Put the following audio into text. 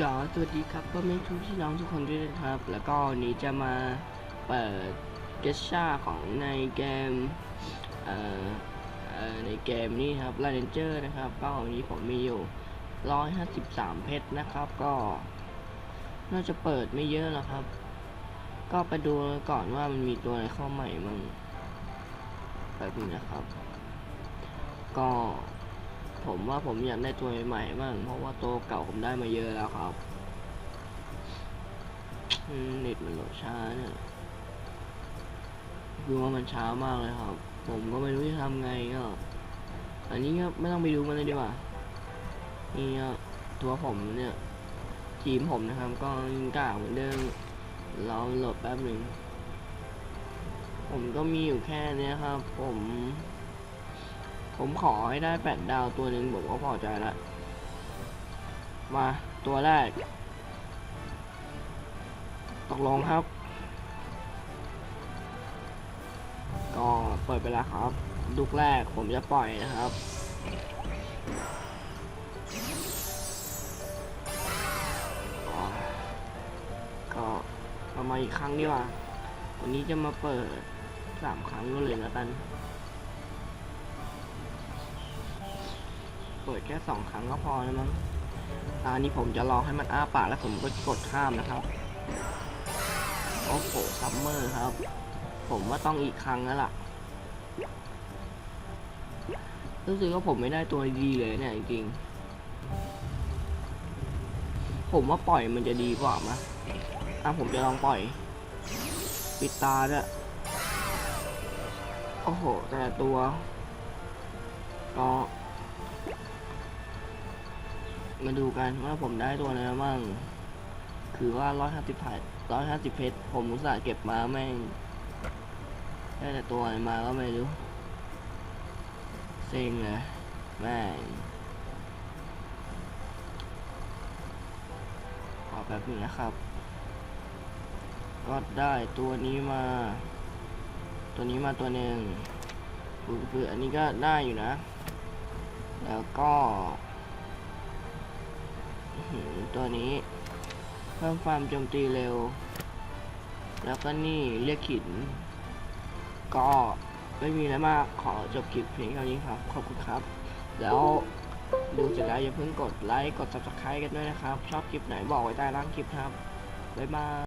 ก็สวัสดีครับพ่อแม่ทุกพี่น้องทุกคนด้วยนะครับ แล้วก็วันนี้จะมาเปิดเกชช่าของในเกมเอ่อในเกมนี้ครับลาเนเจอร์นะครับ ก็วันนี้ผมมีอยู่ 153 เพชรนะครับ ก็น่าจะเปิดไม่เยอะหรอกครับ ก็ไปดูก่อนว่ามันมีตัวอะไรเข้าใหม่มั่งแบบนี้นะครับ ก็ ผมว่าผมอยากได้ตัวใหม่ๆบ้างเพราะว่าตัวเก่าผมได้มาเยอะแล้วครับเน็ตมันโหลดช้าเนี่ยคือว่ามันช้ามากเลยครับ ผมก็ไม่รู้จะทำไงก็อันนี้ก็ไม่ต้องไปดูมันเลยดีกว่านี่ครับตัวผมเนี่ยทีมผมนะครับ ก็ยิงกากเหมือนเดิมเรอโหลดแป๊บหนึ่งผมก็มีอยู่แค่นี้ครับ ผม ผมขอให้ได้แปดดาวตัวหนึ่งผมก็พอใจละ มาตัวแรก ตกลงครับ ก็เปิดไปแล้วครับลูกแรกผมจะปล่อยนะครับ ก็เอามาอีกครั้งดีกว่า วันนี้จะมาเปิดสามครั้งก็เลยแล้วกัน ปิดแค่สองครั้งก็พอแล้วมั้งตอนนี้ผมจะรอให้มันอ้าปากแล้วผมก็กดข้ามนะครับ โอ้โหซัมเมอร์ครับ ผมว่าต้องอีกครั้งแล้วล่ะ รู้สึกว่าผมไม่ได้ตัวดีเลยเนี่ยจริงๆผมว่าปล่อยมันจะดีกว่ามะอะผมจะลองปล่อย ปิดตาด้วย โอ้โห แต่ละตัว มาดูกันว่าผมได้ตัวอะไรมาบ้าง คือว่าร้อยห้าสิบเพชรร้อยห้าสิบเพชร ผมอุตส่าห์เก็บมาแม่ง ได้แต่ตัวอะไรมาก็ไม่รู้ เซ็งเลยแม่งขอแป๊บนึงนะครับ ก็ได้ตัวนี้มา ตัวนี้มาตัวหนึ่งคืออันนี้ก็ได้อยู่นะ แล้วก็ ตัวนี้เพิ่มความโจมตีเร็ว แล้วก็นี่เรียกขิน ก็ไม่มีอะไรมากขอจบคลิปเพียงเท่านี้ครับ ขอบคุณครับ แล้วดูเสร็จแล้วอย่าเพิ่งกดไลค์ กด subscribe กันด้วยนะครับ ชอบคลิปไหนบอกไว้ใต้ล่างคลิปครับ บ๊ายบาย